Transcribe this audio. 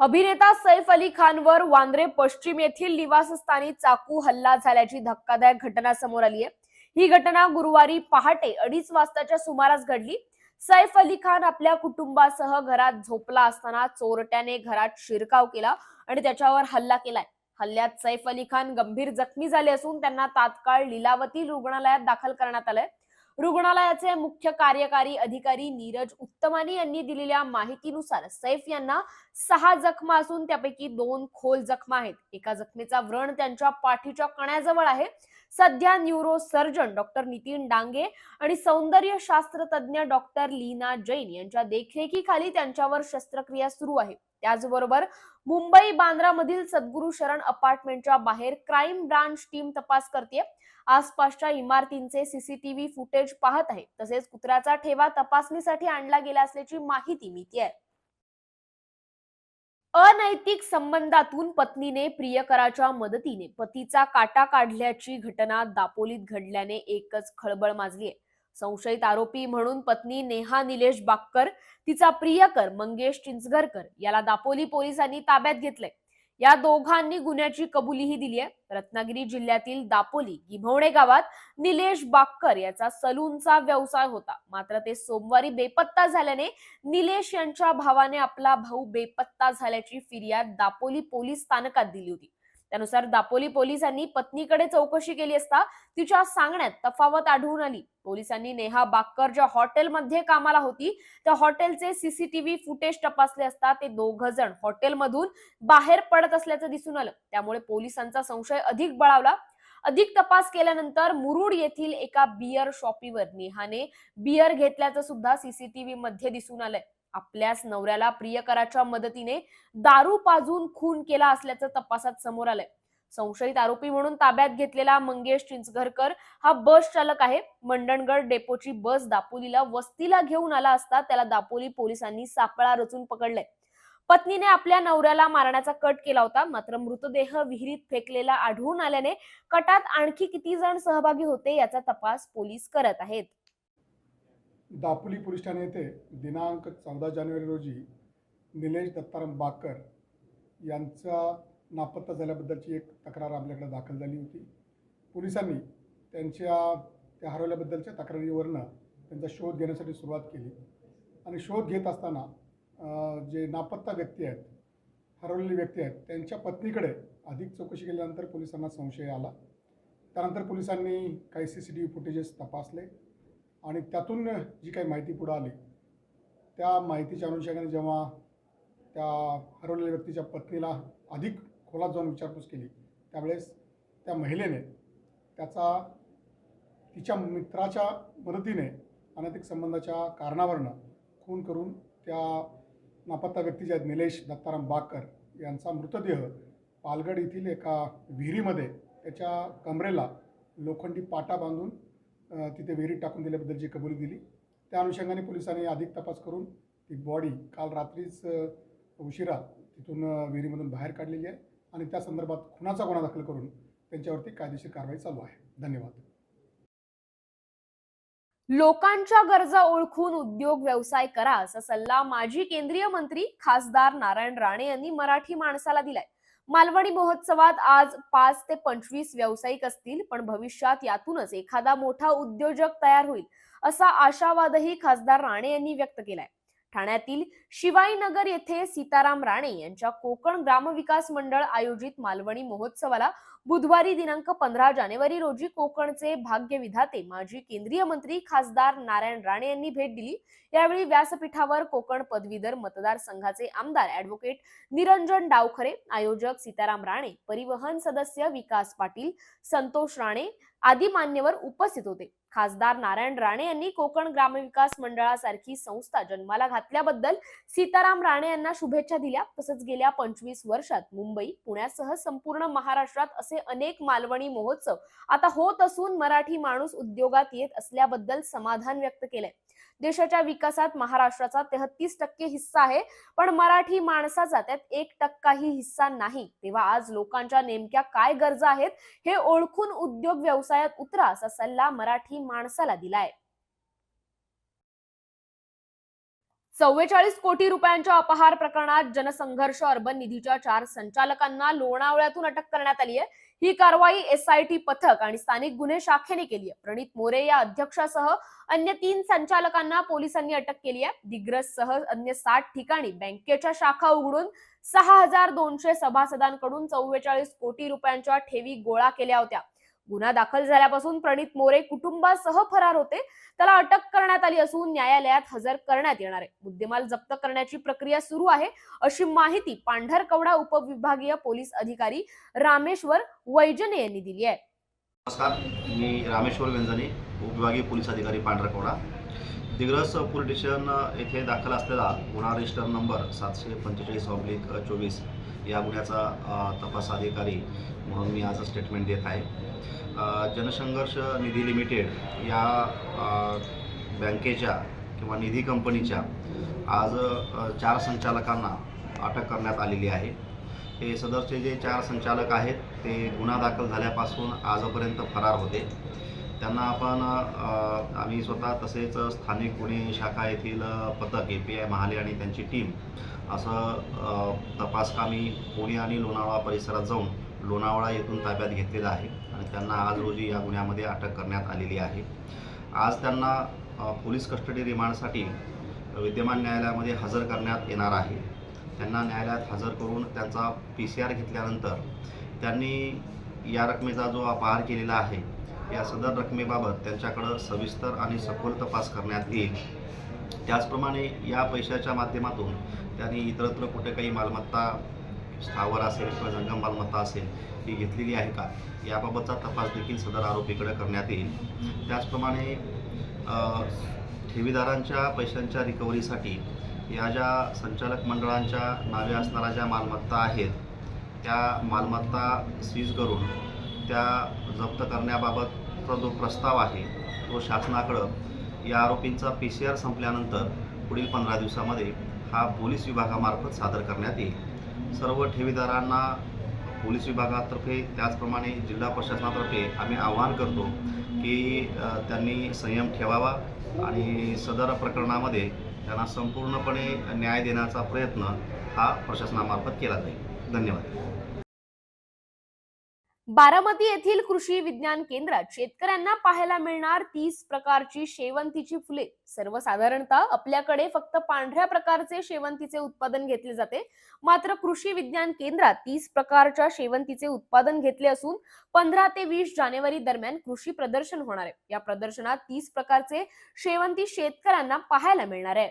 अभिनेता सैफ अली खानवर वांद्रे पश्चिम येथील निवासस्थानी चाकू हल्ला झाल्याची धक्कादायक घटना समोर आली आहे. ही घटना गुरुवारी पहाटे अडीच वाजताच्या सुमारास घडली. सैफ अली खान आपल्या कुटुंबासह घरात झोपला असताना चोरट्याने घरात शिरकाव केला आणि त्याच्यावर हल्ला केलाय. हल्ल्यात सैफ अली खान गंभीर जखमी झाले असून त्यांना तात्काळ लीलावती रुग्णालयात दाखल करण्यात आलंय. रुग्णालयाचे मुख्य कार्यकारी अधिकारी नीरज उत्तमानी यांनी दिलेल्या माहितीनुसार सैफ यांना सहा जखमा असून त्यापैकी दोन खोल जखमा आहेत. एका जखमेचा व्रण त्यांच्या पाठीच्या कण्याजवळ आहे. सध्या neuro surgeon doctor Nitin Dange आणि सौंदर्य शास्त्रतज्ञ डॉक्टर लीना जैन यांच्या देखरेखीखाली त्यांच्यावर शस्त्रक्रिया सुरू आहे. त्याचबरोबर मुंबई बांद्रामधील सद्गुरू शरण अपार्टमेंटच्या बाहेर क्राईम ब्रांच टीम तपास करते आसपासच्या इमारतींचे सीसीटीव्ही फुटेज पाहत आहे. तसेच कुत्र्याचा ठेवा तपासणीसाठी आणला गेला असल्याची माहिती मिळते अनैतिक संबंधातून पत्नीने प्रियकराच्या मदतीने पतीचा काटा काढल्याची घटना दापोलीत घडल्याने एकच खळबळ माजली आहे संशयित आरोपी म्हणून पत्नी नेहा निलेश बाक्कर तिचा प्रियकर मंगेश चिंचगरकर याला दापोली पोलिसांनी ताब्यात घेतलंय. या दोघांनी गुन्ह्याची कबुलीही दिली आहे. रत्नागिरी जिल्ह्यातील दापोली गिभवणे गावात निलेश बाक्कर याचा सलूनचा व्यवसाय होता. मात्र ते सोमवारी बेपत्ता झाल्याने निलेश यांच्या भावाने आपला भाऊ बेपत्ता झाल्याची फिर्याद दापोली पोलीस स्थानकात दिली होती. त्यानुसार दापोली पोलिसांनी पत्नीकडे चौकशी केली असता तिच्या सांगण्यात तफावत आढळून आली. पोलिसांनी नेहा बाक्कर ज्या हॉटेलमध्ये कामाला होती त्या हॉटेलचे सीसीटीव्ही फुटेज तपासले असता ते दोघ जण हॉटेलमधून बाहेर पडत असल्याचं दिसून आलं. त्यामुळे पोलिसांचा संशय अधिक बळावला. अधिक तपास केल्यानंतर मुरुड येथील एका बियर शॉपीवर नेहाने बियर घेतल्याचं सुद्धा सीसीटीव्ही मध्ये दिसून आलंय. आपल्याच नवऱ्याला प्रियकराच्या मदतीने दारू पाजून खून केला असल्याचं तपासात समोर आलंय. संशयित आरोपी म्हणून ताब्यात घेतलेला मंगेश चिंचघरकर हा बस चालक आहे. मंडणगड डेपोची बस दापोलीला वस्तीला घेऊन आला असता त्याला दापोली पोलिसांनी सापळा रचून पकडलंय. पत्नीने आपल्या नवऱ्याला मारण्याचा कट केला होता मात्र मृतदेह विहिरीत फेकलेला आढळून आल्याने कटात आणखी किती जण सहभागी होते याचा तपास पोलीस करत आहेत. दापोली पोलीस ठाणे येथे दिनांक चौदा जानेवारी रोजी निलेश दत्ताराम बाकर यांचा नापत्ता झाल्याबद्दलची एक तक्रार आपल्याकडे दाखल झाली होती. पोलिसांनी त्यांच्या त्या हरवल्याबद्दलच्या तक्रारीवरनं त्यांचा शोध घेण्यासाठी सुरुवात केली. आणि शोध घेत असताना जे नापत्ता व्यक्ती आहेत हरवलेली व्यक्ती आहेत त्यांच्या पत्नीकडे अधिक चौकशी केल्यानंतर पोलिसांना संशय आला. त्यानंतर पोलिसांनी काही C C T V footages तपासले. आणि त्यातून जी काही माहिती पुढं आली त्या माहितीच्या अनुषंगाने जेव्हा त्या हरवलेल्या व्यक्तीच्या पत्नीला अधिक खोलात जाऊन विचारपूस केली त्यावेळेस त्या महिलेने त्याचा तिच्या मित्राच्या मदतीने अनैतिक संबंधाच्या कारणावरनं खून करून त्या नापत्ता व्यक्ती जे आहेत निलेश दत्ताराम बाकर यांचा मृतदेह पालगड येथील एका विहिरीमध्ये त्याच्या कमरेला लोखंडी पाटा बांधून तिथे विहिरीत टाकून दिल्याबद्दलची कबुली दिली त्या अनुषंगाने पोलिसांनी अधिक तपास करून ती बॉडी काल रात्रीच उशिरा तिथून विहिरीमधून बाहेर काढलेली आहे आणि त्या संदर्भात खुनाचा गुन्हा दाखल करून त्यांच्यावरती कायदेशीर कारवाई चालू आहे. धन्यवाद. लोकांच्या गरजा ओळखून उद्योग व्यवसाय करा असा सल्ला माजी केंद्रीय मंत्री खासदार नारायण राणे यांनी मराठी माणसाला दिलाय. मालवणी महोत्सवात आज पाच ते पंचवीस व्यावसायिक असतील पण भविष्यात यातूनच एखादा मोठा उद्योजक तयार होईल असा आशावादही खासदार राणे यांनी व्यक्त केलाय. ठाण्यातील शिवाईनगर येथे सीताराम राणे यांच्या कोकण ग्रामविकास मंडळ आयोजित मालवणी महोत्सवाला बुधवारी दिनांक पंधरा जानेवारी रोजी कोकणचे भाग्य विधाते माजी केंद्रीय मंत्री खासदार नारायण राणे यांनी भेट दिली. यावेळी व्यासपीठावर कोकण पदवीधर मतदारसंघाचे आमदार ऍडव्होकेट निरंजन डावखरे आयोजक सीताराम राणे परिवहन सदस्य विकास पाटील संतोष राणे आदी मान्यवर उपस्थित होते. खासदार नारायण राणे यांनी कोकण ग्रामविकास मंडळासारखी संस्था जन्माला घातल्याबद्दल सीताराम राणे यांना शुभेच्छा दिल्या. तसंच गेल्या पंचवीस वर्षात मुंबई पुण्यासह संपूर्ण महाराष्ट्रात असे अनेक मालवणी महोत्सव आता होत असून मराठी माणूस उद्योगात येत असल्याबद्दल समाधान व्यक्त केलंय. देशाच्या विकासात महाराष्ट्राचा तेहतीस टक्के हिस्सा आहे. पण मराठी माणसाचा त्यात एक टक्काही हिस्सा नाही. तेव्हा आज लोकांच्या नेमक्या काय गरजा आहेत हे ओळखून उद्योग व्यवसायात उतरा असा सल्ला मराठी माणसाला दिलाय. चव्वेचाळीस कोटी रुपयांच्या अपहार प्रकरणात जनसंघर्ष अर्बन निधीच्या चार संचालकांना लोणावळ्यातून अटक करण्यात आली आहे ही कारवाई एसआयटी पथक आणि स्थानिक गुन्हे शाखेने केली आहे. प्रणित मोरे या अध्यक्षासह अन्य तीन संचालकांना पोलिसांनी अटक केली आहे. दिग्रस सह अन्य साठ ठिकाणी बँकेच्या शाखा उघडून सहा हजार दोनशे सभासदांकडून चव्वेचाळीस कोटी रुपयांच्या ठेवी गोळा केल्या होत्या. गुन्हा दाखल झाल्यापासून प्रणित मोरे कुटुंबासह फरार होते. त्याला अटक करण्यात आली असून न्यायालयात हजर करण्यात येणार आहे. मुद्देमाल जप्त करण्याची प्रक्रिया सुरू आहे अशी माहिती पांढरकवडा उपविभागीय पोलीस अधिकारी रामेश्वर वैजने यांनी दिली आहे. नमस्कार मी रामेश्वर वेंजने उपविभागीय पोलीस अधिकारी पांढरकवडा. दिग्रस पोलीस स्टेशन येथे दाखल असलेला गुन्हा रजिस्टर नंबर सातशे पंचेचाळीस ऑब्लिक चोवीस या गुन्ह्याचा तपास अधिकारी म्हणून मी आज स्टेटमेंट देत आहे. जनसंघर्ष निधी लिमिटेड या बँकेच्या किंवा निधी कंपनीच्या आज चार संचालकांना अटक करण्यात आलेली आहे. हे सदरचे जे चार संचालक आहेत ते गुन्हा दाखल झाल्यापासून आजपर्यंत फरार होते. त्यांना आपण आम्ही स्वतः तसेच स्थानिक गुन्हे शाखा येथील पथक ए पी आय महाले आणि त्यांची टीम असं तपासकामी पुणे आणि लोणावळा परिसरात जाऊन लोणावळा येथून ताब्यात घेतलेला आहे आणि त्यांना आज रोजी या गुन्ह्यामध्ये अटक करण्यात आलेली आहे. आज त्यांना पोलीस कस्टडी रिमांडसाठी विद्यमान न्यायालयामध्ये हजर करण्यात येणार आहे. त्यांना न्यायालयात हजर करून त्यांचा पी सी आर घेतल्यानंतर त्यांनी या रकमेचा जो अपहार केलेला आहे या सदर रकमेबाबत त्यांच्याकडं सविस्तर आणि सखोल तपास करण्यात येईल. त्याचप्रमाणे या पैशाच्या माध्यमातून त्यांनी इतरत्र कुठे काही मालमत्ता स्थावर असेल किंवा जंगम मालमत्ता असेल ही घेतलेली आहे का? याबाबतचा तपास देखील सदर आरोपीकडे करण्यात येईल. त्याचप्रमाणे ठेवीदारांच्या पैशांच्या रिकव्हरीसाठी या ज्या संचालक मंडळांच्या नावे असणाऱ्या ज्या मालमत्ता आहेत त्या मालमत्ता सीज करून त्या जप्त करण्याबाबतचा जो प्रस्ताव आहे तो शासनाकडं या आरोपींचा पी सी आर संपल्यानंतर पुढील पंधरा दिवसामध्ये हा पोलीस विभागामार्फत सादर करण्यात येईल. सर्व ठेवीदारांना पोलीस विभागातर्फे त्याचप्रमाणे जिल्हा प्रशासनातर्फे आम्ही आवाहन करतो की त्यांनी संयम ठेवावा आणि सदर प्रकरणामध्ये त्यांना संपूर्णपणे न्याय देण्याचा प्रयत्न हा प्रशासनामार्फत केला जाईल. धन्यवाद. बारामती येथील कृषी विज्ञान केंद्रात शेतकऱ्यांना पाहायला मिळणार तीस प्रकारची शेवंतीची फुले. सर्वसाधारणतः आपल्याकडे फक्त पांढऱ्या प्रकारचे शेवंतीचे उत्पादन घेतले जाते. मात्र कृषी विज्ञान केंद्रात तीस प्रकारच्या शेवंतीचे उत्पादन घेतले असून पंधरा ते वीस जानेवारी दरम्यान कृषी प्रदर्शन होणार आहे. या प्रदर्शनात तीस प्रकारचे शेवंती शेतकऱ्यांना पाहायला मिळणार आहे.